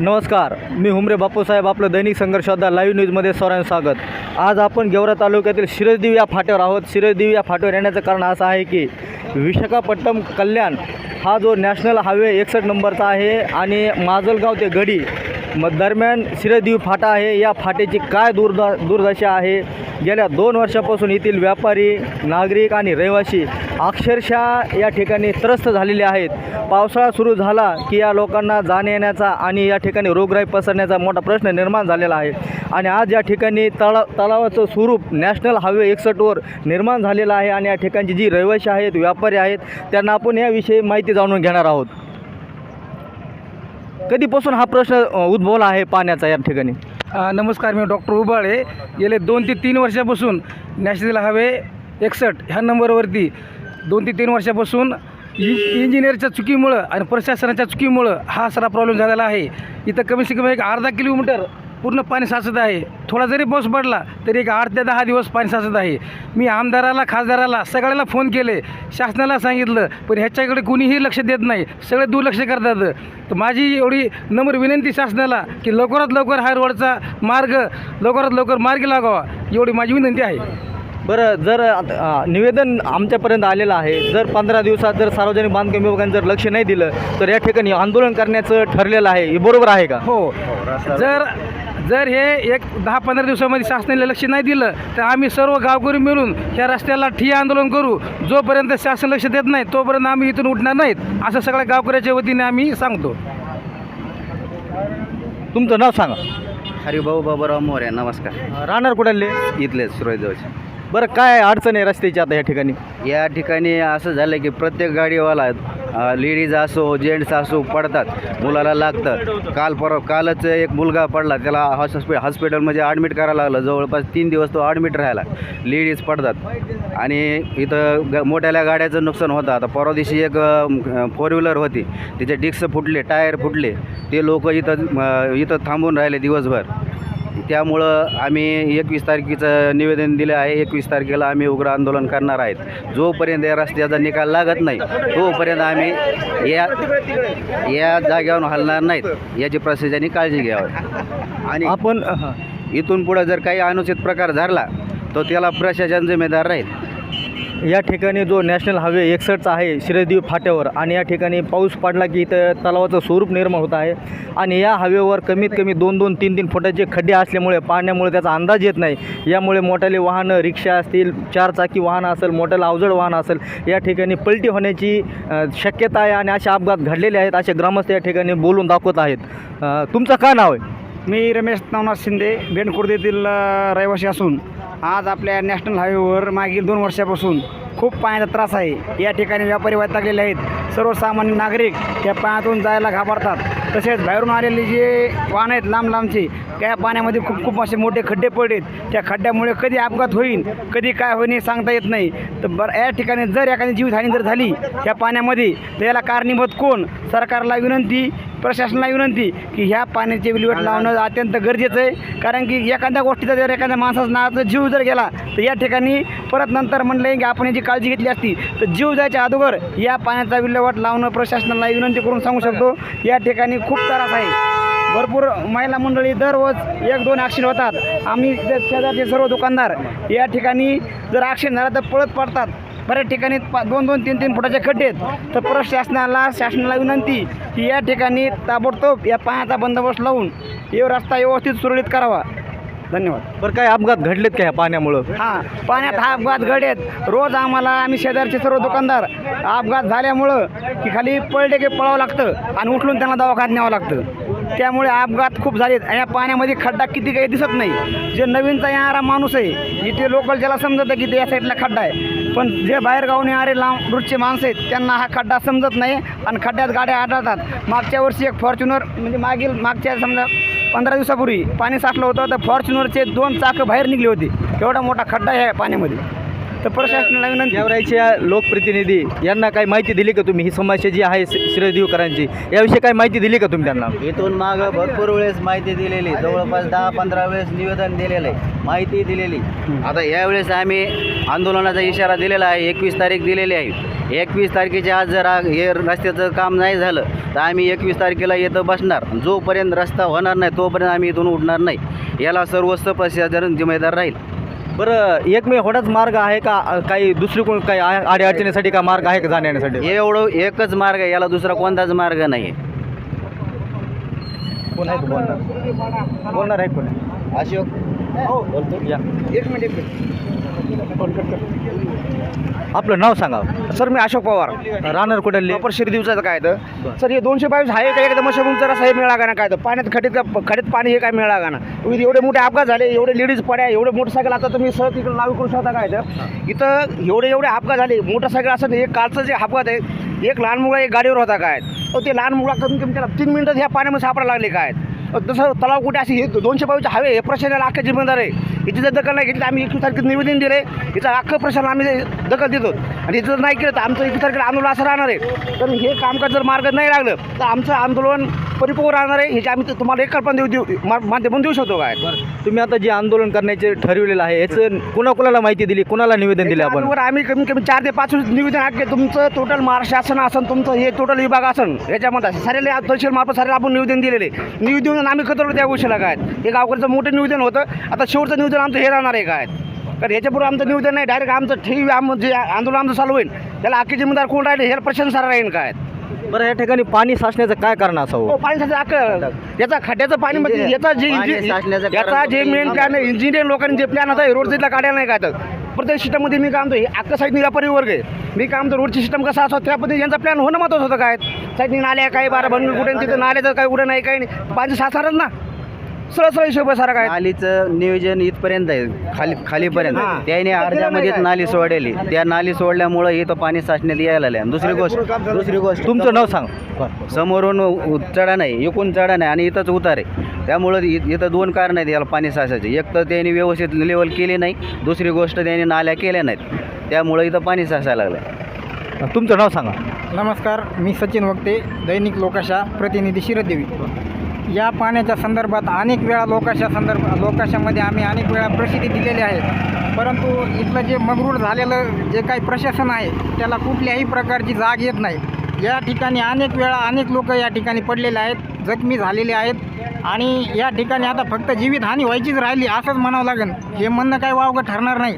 नमस्कार मी हुमरे बापूसाहेब आपलं दैनिक संघर्षदा लाईव्ह न्यूजमध्ये सर्वांचं स्वागत. आज आपण गेवरा तालुक्यातील शिरसदेवी या फाट्यावर आहोत. शिरसदेवी या फाट्यावर येण्याचं कारण असं आहे की विशाखापट्टणम कल्याण हा जो नॅशनल हायवे एकसष्ट नंबरचा आहे आणि माजलगाव ते गडी मग दरम्यान शिरसदेवी फाटा आहे. या फाट्याची काय दुर्दा दुर्दशा आहे? गेल्या दोन वर्षापासून येथील व्यापारी नागरिक आणि रहिवासी अक्षरशः या ठिकाणी त्रस्त झालेले आहेत. पावसाळा सुरू झाला की या लोकांना जाण्या येण्याचा आणि या ठिकाणी रोगराई पसरण्याचा मोठा प्रश्न निर्माण झालेला आहे. आणि आज या ठिकाणी तळा तलावाचं स्वरूप नॅशनल हायवे एकसष्टवर निर्माण झालेलं आहे आणि या ठिकाणची जी रहिवासी आहेत व्यापारी आहेत त्यांना आपण याविषयी माहिती जाणून घेणार आहोत. कधीपासून हा प्रश्न उद्भवला आहे पाण्याचा या ठिकाणी? नमस्कार मी डॉक्टर उबाळे. गेले दोन ते तीन वर्षापासून नॅशनल हायवे एकसष्ट ह्या नंबरवरती. दोन ते तीन वर्षापासून इ इंजिनियरच्या चुकीमुळं आणि प्रशासनाच्या चुकीमुळं हा सारा प्रॉब्लेम झालेला आहे. इथं कमीत कमी एक अर्धा किलोमीटर पूर्ण पाणी साचत आहे. थोडा जरी पाऊस पडला तरी एक आठ ते दहा दिवस पाणी साचत आहे. मी आमदाराला खासदाराला सगळ्याला फोन केले. शासनाला सांगितलं पण ह्याच्याकडे कुणीही लक्ष देत नाही. सगळे दुर्लक्ष करतात. तर माझी एवढी नम्र विनंती शासनाला की लवकरात लवकर हा रोडचा मार्ग लवकरात लवकर मार्गी लागावा एवढी माझी विनंती आहे. बरं जर निवेदन आमच्यापर्यंत आलेलं आहे. जर पंधरा दिवसात जर सार्वजनिक बांधकाम विभागाने जर लक्ष नाही दिलं तर या ठिकाणी आंदोलन करण्याचं ठरलेलं आहे. हे बरोबर आहे का? हो. जर जर हे एक दहा पंधरा दिवसामध्ये शासनाने लक्ष नाही दिलं तर आम्ही सर्व गावकरी मिळून ह्या रस्त्याला ठिय्या आंदोलन करू. जोपर्यंत शासन लक्ष देत नाही तोपर्यंत आम्ही इथून उठणार नाहीत असं सगळ्या गावकऱ्याच्या वतीने आम्ही सांगतो. तुमचं नाव सांगा. हरिभाऊ बाबूराव मोरे नमस्कार. राहणार कुठले? इथलेच सुरजवळचे बरं काय अडचण आहे रस्त्याची आता या ठिकाणी? या ठिकाणी असं झालं की प्रत्येक गाडीवाला लेडीज असो जेंट्स असो पडतात मुलाला लागतं. काल परवा कालच एक मुलगा पडला त्याला हॉस्पिटल हॉस्पिटलमध्ये म्हणजे ॲडमिट करायला लागलं. जवळपास तीन दिवस तो ॲडमिट राहिला. लेडीज पडतात. आणि इथं ग मोठ्याल्या गाड्याचं नुकसान होतं. आता परवा दिवशी एक फोर व्हीलर होती. तिचे डिक्स फुटले टायर फुटले. ते लोक इथं इथं थांबून राहिले दिवसभर. त्यामुळं आम्ही एकवीस तारखेचं निवेदन दिलं आहे. एकवीस तारखेला आम्ही उग्र आंदोलन करणार आहेत. जोपर्यंत या रस्त्याचा निकाल लागत नाही तोपर्यंत आम्ही या या जागेवरून हलणार नाहीत. याची प्रशासनाने काळजी घ्यावी. आणि आपण इथून पुढं जर काही अनुचित प्रकार झाला तर त्याला प्रशासन जिम्मेदार राहील. या ठिकाणी जो नॅशनल हायवे एकसष्टचा आहे शिरदीव फाट्यावर आणि या ठिकाणी पाऊस पडला की इथं तलावाचं स्वरूप निर्माण होत आहे. आणि या हायवेवर कमीत कमी दोन दोन तीन तीन फुटाचे खड्डे असल्यामुळे पाण्यामुळे त्याचा अंदाज येत नाही. यामुळे मोठाले वाहनं रिक्षा असतील चारचाकी वाहनं असेल मोठ्याला अवजड वाहन असेल या ठिकाणी पलटी होण्याची शक्यता आहे आणि असे अपघात घडलेले आहेत असे ग्रामस्थ या ठिकाणी बोलून दाखवत आहेत. तुमचं काय नाव आहे? मी रमेश नवनाथ शिंदे बेंडखुर्द येथील रहिवासी असून. आज आपल्या नॅशनल हायवेवर मागील दोन वर्षापासून खूप पाण्याचा त्रास आहे. या ठिकाणी व्यापारी वैतागलेले आहेत. सर्वसामान्य नागरिक त्या पाण्यातून जायला घाबरतात. तसेच बाहेरून आलेले जे वाहन आहेत लांब लांबचे त्या पाण्यामध्ये खूप खूप असे मोठे खड्डे पडलेत त्या खड्ड्यामुळे कधी अपघात होईल कधी काय होईल हे सांगता येत नाही. तर बरं या ठिकाणी जर एखादी जीवितहानी जर झाली या पाण्यामध्ये तर याला कारणीभूत कोण? सरकारला विनंती प्रशासनाला विनंती की ह्या पाण्याचे विल्हेवाट लावणं अत्यंत गरजेचं आहे. कारण की एखाद्या गोष्टीचा जर एखाद्या माणसाचा नावाचा जीव जर गेला तर या ठिकाणी परत नंतर म्हणलं की आपण याची काळजी घेतली असती तर जीव जायच्या अगोदर या पाण्याचा विल्हेवाट लावणं प्रशासनाला विनंती करून सांगू शकतो. या ठिकाणी खूप त्रास आहे. भरपूर महिला मंडळी दररोज एक दोन ॲक्सिडेंट होतात. आम्ही शेजारचे सर्व दुकानदार या ठिकाणी जर ॲक्सिडेंट झाला तर पळत पडतात. बऱ्याच ठिकाणी पा दोन दोन तीन तीन फुटाचे खड्डे आहेत. तर परत शासनाला शासनाला विनंती की या ठिकाणी ताबडतोब या पाण्याचा बंदोबस्त लावून हे रस्ता व्यवस्थित सुरळीत करावा. धन्यवाद. बरं काय अपघात घडलेत का ह्या पाण्यामुळं? हां पाण्यात हा अपघात घडेत रोज आम्हाला आम्ही शेजारचे सर्व दुकानदार अपघात झाल्यामुळं की खाली पळले की पळावं लागतं आणि उठलून त्यांना दवाखान्यात न्यावं लागतं. त्यामुळे अपघात खूप झालेत. आणि या पाण्यामध्ये खड्डा किती काही दिसत नाही. जे नवीनचा येणारा माणूस आहे इथे लोकल ज्याला समजतं की ते या साईडला खड्डा आहे. पण जे बाहेर गावून येणारे लांब रूटचे माणसं आहेत त्यांना हा खड्डा समजत नाही आणि खड्ड्यात गाड्या आढळतात. मागच्या वर्षी एक फॉर्च्युनर म्हणजे मागील मागच्या समजा पंधरा दिवसापूर्वी पाणी साठलं होतं तर फॉर्च्युनरचे दोन चाकं बाहेर निघले होती. एवढा मोठा खड्डा आहे या पाण्यामध्ये. तर प्रशासनाला विनंती. गेवराईच्या लोकप्रतिनिधी यांना काही माहिती दिली का तुम्ही? ही समस्या जी आहे शिरदेवकरांची याविषयी काही माहिती दिली का तुम्ही त्यांना? इथून मागं भरपूर वेळेस माहिती दिलेली. जवळपास दहा पंधरा वेळेस निवेदन दिलेलं आहे. माहिती दिलेली. आता यावेळेस आम्ही आंदोलनाचा इशारा दिलेला आहे. एकवीस तारीख दिलेली आहे. एकवीस तारखेच्या आज जर हे रस्त्याचं काम नाही झालं तर आम्ही एकवीस तारखेला येतं बसणार. जोपर्यंत रस्ता होणार नाही तोपर्यंत आम्ही इथून उठणार नाही. याला सर्वस्व प्रशासन जिम्मेदार राहील. बरं एकमेव होणाच मार्ग आहे का काही दुसरी कोण काही आहे- अडीअडचणीसाठी का मार्ग आहे का जाण्यासाठी? एवढं एकच मार्ग आहे याला दुसरा कोणताच मार्ग नाही. आहे कोण आहे का बोलणार? बोलणार आहे कोण? अशोक. या. एक मिनिट एक मिनिट. आपलं नाव सांगा. सर मी अशोक पवार. राहणार कुठले? प्रॉपर शिरदिवसाचं काय तर. सर हे दोनशे बावीस आहे का? एकदम मशरूमचा रस्ता हे मिळाला का ना काय तर? पाण्यात खडीत का खडीत पाणी हे काय मिळाला का ना एवढे मोठे अपघात झाले एवढे लेडीज पड्या एवढे मोटरसायकल आता तुम्ही सहज तिकडे लागू करू शकता काय तर? इथं एवढे एवढे अपघात झाले मोटरसायकल असं एक कालचं जे अपघात आहे एक लहान मुलगा एक गाडीवर होता काय? ते लहान मुलगा कमी कमी त्याला तीन मिनिटात ह्या पाण्यामध्ये सापडायला लागले काय? तसं तलाव कुठे असे हे दोनशे बावीसचे हवे हे प्रशासनाला अख्खा जिम्मेदार आहे. याची जर दखल नाही घेतली तर आम्ही एकवीस तारखेला निवेदन दिले याचं अख्खं प्रशासन आम्ही दखल देतो. आणि जर नाही केलं तर आमचं एकवीस तारखेला आंदोलन असं राहणार आहे. तर हे कामकाज जर मार्ग नाही लागलं तर आमचं आंदोलन परिपूर्ण राहणार आहे. ह्याची आम्ही तुम्हाला एक कल्पना देऊ देऊ मा- माध्यमातून देऊ शकतो काय? तुम्ही आता जे आंदोलन करण्याचे ठरविलेलं आहे याचं कुणाकुणाला माहिती दिली? कुणाला निवेदन दिले आपण? आम्ही कमी कमी चार ते पाच निवेदन आहे तुमचं टोटल महाराष्ट्र शासन असन तुमचं हे टोटल विभाग असन याच्यामध्ये सारे तहसील मार्फत सारे आपण निवेदन दिलेले. निवेदन आम्ही कतरलो त्या गोष्टीला काय? हे गावकरचं मोठं निवेदन होतं. आता शेवटचं निवेदन आमचं हे राहणार आहे काय? कारण याच्यापूर्वी आमचं निवेदन नाही. डायरेक्ट आमचं ठेवी आम जे आंदोलन आमचं चालू होईल. त्याला अख्खी जिम्मेदार कोण राहिले? हे प्रशासन सारा राहील काय? बरं या ठिकाणी पाणी साचण्याचं काय कारण हो? असावं पाणी अख्खं याचा खड्ड्याचं पाणी म्हणजे याचा जे साचण्याचं याचा जे मेन प्लॅन इंजिनियर लोकांनी जे प्लॅन होता रोड तिथला काढायला नाही काय तर. प्रत्येक सिस्टममध्ये मी काम आहे अख्खा साईडनी व्यापारी वर्ग आहे. मी काम तर रोडची सिस्टम कसा असतो त्या पद्धतीने यांचा प्लॅन होणं महत्वाचं होतं काय? साईडनी नाल्या काय? बारा भंग कुठे तिथं नाल्याचं काय? कुठं नाही काही नाही. पाणी साचणारच ना. सरळ सरळ हिशोब आहे सारा काय नालीचं नियोजन इथपर्यंत आहे. खाली खालीपर्यंत. हां. त्याने अर्ध्यामध्येच नाली सोडलेली. त्या नाली सोडल्यामुळं इथं पाणी साचण्यात यायला लागले आणि दुसरी गोष्ट दुसरी गोष्ट तुमचं नाव सांग. समोरून उ- चढा नाही एकूण चढा नाही आणि इथंच उतार आहे. त्यामुळं इ- इथं दोन कारण आहेत याला पाणी साचायचे. एक तर त्यांनी व्यवस्थित लेवल केली नाही दुसरी गोष्ट त्यांनी नाल्या केल्या नाहीत. त्यामुळं इथं पाणी साचायला लागलं तुमचं नाव सांगा. नमस्कार मी सचिन वक्ते दैनिक लोकाशा प्रतिनिधी शिरदेवी या पाण्याच्या संदर्भात अनेक वेळा लोकाशा संदर्भ लोकाशामध्ये आम्ही अनेक वेळा प्रसिद्धी दिलेली आहे. परंतु इथलं जे मगरूळ झालेलं जे काही प्रशासन आहे त्याला कुठल्याही प्रकारची जाग येत नाही. या ठिकाणी अनेक वेळा अनेक लोक या ठिकाणी पडलेले आहेत जखमी झालेले आहेत आणि या ठिकाणी आता फक्त जीवितहानी व्हायचीच राहिली असंच म्हणावं लागेल. हे म्हणणं काही वावगं ठरणार नाही.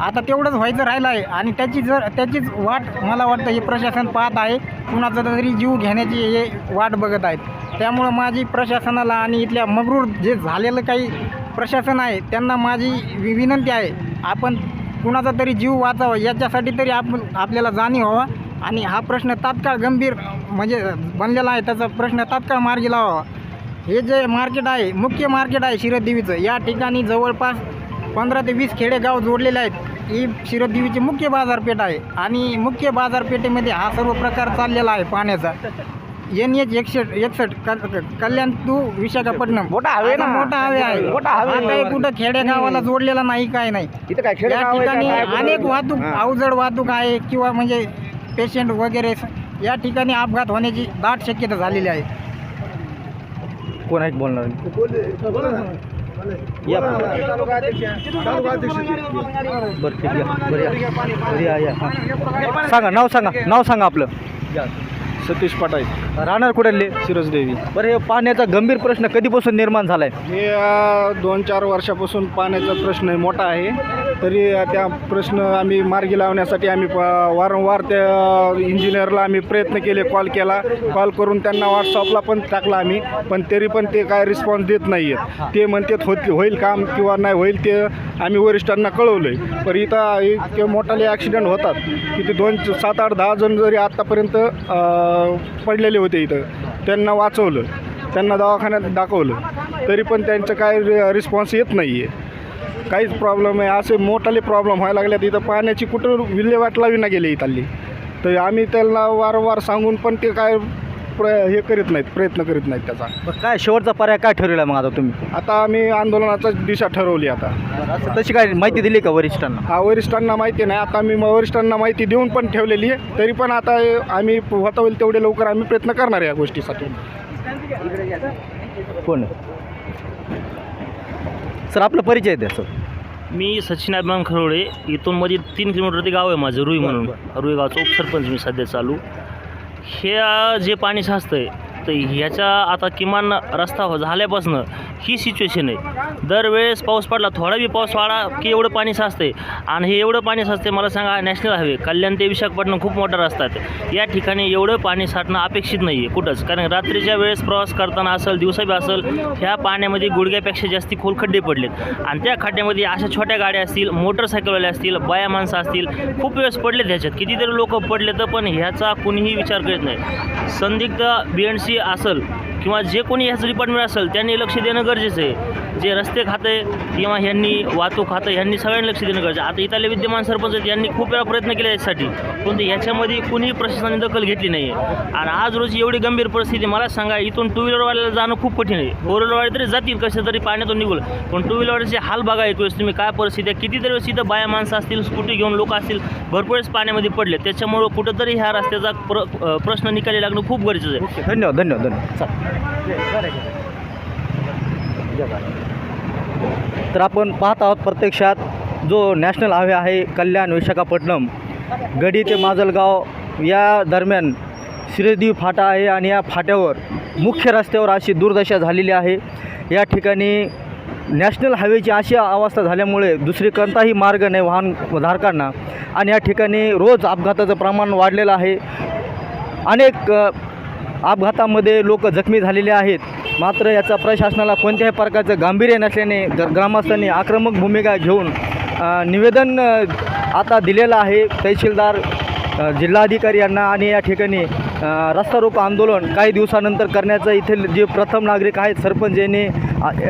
आता तेवढंच व्हायचं राहिलं आहे आणि त्याची जर त्याचीच वाट मला वाटतं हे प्रशासन पाहत आहे. कुणाचा तरी जीव घेण्याची हे वाट बघत आहेत. त्यामुळं माझी प्रशासनाला आणि इथल्या मगरूर जे झालेलं काही प्रशासन आहे त्यांना माझी वि विनंती आहे आपण कुणाचा तरी जीव वाचावा याच्यासाठी तरी आपण आपल्याला जाणीव व्हावा. आणि हा प्रश्न तात्काळ गंभीर म्हणजे बनलेला आहे त्याचा प्रश्न तात्काळ मार्गी लावावा. हे जे मार्केट आहे मुख्य मार्केट आहे शिरदेवीचं या ठिकाणी जवळपास पंधरा ते वीस खेडेगाव जोडलेले आहेत. ही शिरदेवीची मुख्य बाजारपेठ आहे आणि मुख्य बाजारपेठेमध्ये हा सर्व प्रकार चाललेला आहे पाण्याचा. एन एच एकसष्ट क- कल्याण टू विशाखापट्टणम मोठा हायवे आता ना. मोठा हवे आहे मोठा हा काही. कुठं खेडेगावाला जोडलेला नाही काय नाही इथं काय या का ठिकाणी? अनेक वाहतूक हां. अवजड वाहतूक आहे किंवा म्हणजे पेशंट वगैरे या ठिकाणी अपघात होण्याची दाट शक्यता झालेली आहे कोण आहे बोलणार या बरं ठीक आहे बरं या. बरं या या हां. सांगा नाव सांगा नाव सांगा आपलं सतीश पाटाई. राहणार कुठले शिरसदेवी बरं हे पाण्याचा गंभीर प्रश्न कधीपासून निर्माण झालाय? हे अ, दोन चार वर्षापासून पाण्याचा प्रश्न मोठा आहे. तरी अ, त्या प्रश्न आम्ही मार्गी लावण्यासाठी आम्ही प- वारंवार त्या इंजिनियरला आम्ही प्रयत्न केले कॉल केला. कॉल करून त्यांना व्हॉट्सअपला पण टाकला आम्ही पण तरी पण ते काय रिस्पॉन्स देत नाही आहेत ते म्हणतात होत होईल काम किंवा नाही होईल ते आम्ही वरिष्ठांना कळवलं आहे पण इथं इतके मोठाले ॲक्सिडेंट होतात की ते दोन सात आठ दहा जण जरी आत्तापर्यंत अ, पडलेले होते इथं. त्यांना वाचवलं. त्यांना दवाखान्यात दाखवलं. तरी पण त्यांचं काय रिस्पॉन्स येत नाही आहे काहीच प्रॉब्लेम आहे. असे मोठाले प्रॉब्लेम व्हायला लागल्यात. इथं पाण्याची कुठं विल्हेवाट लावी ना गेली इथली. तर आम्ही त्यांना वारंवार सांगून पण ते काय प्र हे करीत नाहीत प्रयत्न करीत नाहीत त्याचा. बरं, काय शेवटचा पर्याय काय ठरवला मग आता तुम्ही? आता आम्ही आंदोलनाचा दिशा ठरवली आता. तशी काय माहिती दिली का वरिष्ठांना? हा वरिष्ठांना माहिती नाही. आता आम्ही म- वरिष्ठांना माहिती देऊन पण ठेवलेली आहे. तरी पण आता आम्ही होता होईल तेवढे लवकर आम्ही प्रयत्न करणार आहे या गोष्टीसाठी. कोण? सर आपला परिचय द्या सर. मी सचिन अभिमान खरोळे. इथून मध्ये तीन किलोमीटर ते गाव आहे माझं रुई म्हणून. रुई गावचं उपसरपंच मी सध्या चालू. हे जे पाणी साचतंय तर ह्याच्या आता किमान रस्ता झाल्यापासून ही सिच्युएशन आहे. दरवेळेस पाऊस पडला थोडा बी पाऊस वाढा की एवढं पाणी साचते आणि हे एवढं पाणी साचते मला सांगा नॅशनल हायवे कल्याण ते विशाखापट्टणम खूप मोठा रस्ता आहे. या ठिकाणी एवढं पाणी साठणं अपेक्षित नाही आहे कुठंच. कारण रात्रीच्या वेळेस प्रवास करताना असेल दिवसा बी असेल ह्या पाण्यामध्ये गुडघ्यापेक्षा जास्त खोल खड्डे पडलेत. आणि त्या खड्ड्यामध्ये अशा छोट्या गाड्या असतील मोटरसायकलवाल्या असतील बाया माणसं असतील खूप वेळेस पडलेत ह्याच्यात. कितीतरी लोक पडले तर पण ह्याचा कुणीही विचार करत नाही. संदिग्ध बी एन सी असेल. किंवा जे कोणी ह्याचं डिपार्टमेंट असेल त्यांनी लक्ष देणं गरजेचं आहे. जे रस्ते खाते किंवा ह्यांनी वाहतूक खातं ह्यांनी सगळ्यांनी लक्ष देणं गरजेचं. आता इथले विद्यमान सरपंच आहेत यांनी खूप वेळा प्रयत्न केले यासाठी. पण ह्याच्यामध्ये कुणीही प्रशासनाने दखल घेतली नाही आहे आणि आज रोजी एवढी गंभीर परिस्थिती मला सांगा इथून टू व्हीलरवाल्याला जाणं खूप कठीण आहे. फोर व्हीलरवाले तरी जातील कसे तरी पाण्यातून निघूल पण टू व्हीलरवाल्याचे हाल बघा एक वेळेस तुम्ही काय परिस्थिती आहे. कितीतरी वेळेस इथं बाया माणसं असतील स्कूटी घेऊन लोक असतील भरपूर वेळेस पाण्यामध्ये पडले. त्याच्यामुळं कुठंतरी ह्या रस्त्याचा प्र प्रश्न निकाली लागणं खूप गरजेचं आहे. धन्यवाद धन्यवाद धन्यवाद. तर आपण पाहत आहोत प्रत्यक्षात जो नॅशनल हायवे आहे कल्याण विशाखापट्टणम. गडी ते माजलगाव या दरम्यान श्रीदेव फाटा आहे आणि या फाट्यावर मुख्य रस्त्यावर अशी दुर्दशा झालेली आहे. या ठिकाणी नॅशनल हायवेची अशी अवस्था झाल्यामुळे दुसरी कोणताही मार्ग नाही वाहन धारकांना. आणि या ठिकाणी रोज अपघाताचं प्रमाण वाढलेलं आहे. अनेक अपघातामध्ये लोक जखमी झालेले आहेत. मात्र याचा प्रशासनाला कोणत्याही प्रकारचं गांभीर्य नसल्याने ग्रामस्थांनी आक्रमक भूमिका घेऊन निवेदन आता दिलेलं आहे. तहसीलदार जिल्हाधिकारी यांना आणि या ठिकाणी रस्ता रोको आंदोलन काही दिवसानंतर करण्याचं इथे जे प्रथम नागरिक आहेत सरपंच यांनी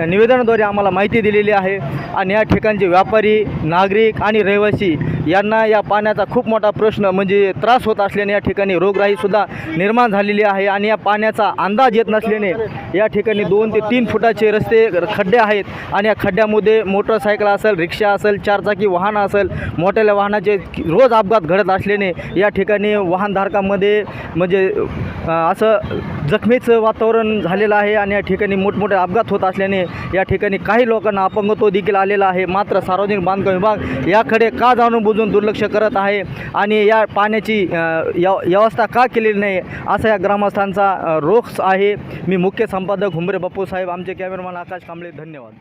निवेदनाद्वारे आम्हाला माहिती दिलेली आहे. आणि या ठिकाणचे व्यापारी नागरिक आणि रहिवासी यांना या पाण्याचा खूप मोठा प्रश्न म्हणजे त्रास होत असल्याने या ठिकाणी रोगराईसुद्धा निर्माण झालेली आहे. आणि या पाण्याचा अंदाज येत नसल्याने या ठिकाणी दोन ते तीन फुटाचे रस्ते खड्डे आहेत. आणि या खड्ड्यामध्ये मोटरसायकल असेल रिक्षा असेल चारचाकी वाहन असेल मोठ्या वाहनाचे रोज अपघात घडत असल्याने या ठिकाणी वाहनधारकांमध्ये म्हणजे म्हणजे असं जखमीचं वातावरण झालेलं आहे आणि या ठिकाणी मोठमोठे अपघात होत असल्याने या ठिकाणी काही लोकांना अपंगत्व देखील आलेला आहे. मात्र सार्वजनिक बांधकाम विभाग याकडे का जाणून बुजून दुर्लक्ष करत आहे आणि या पाण्याची व्यवस्था का केलेली नाही असा या ग्रामस्थांचा रोख आहे. मी मुख्य संपादक हुंबरे बापू साहेब आमचे कॅमेरामॅन आकाश कांबळे धन्यवाद.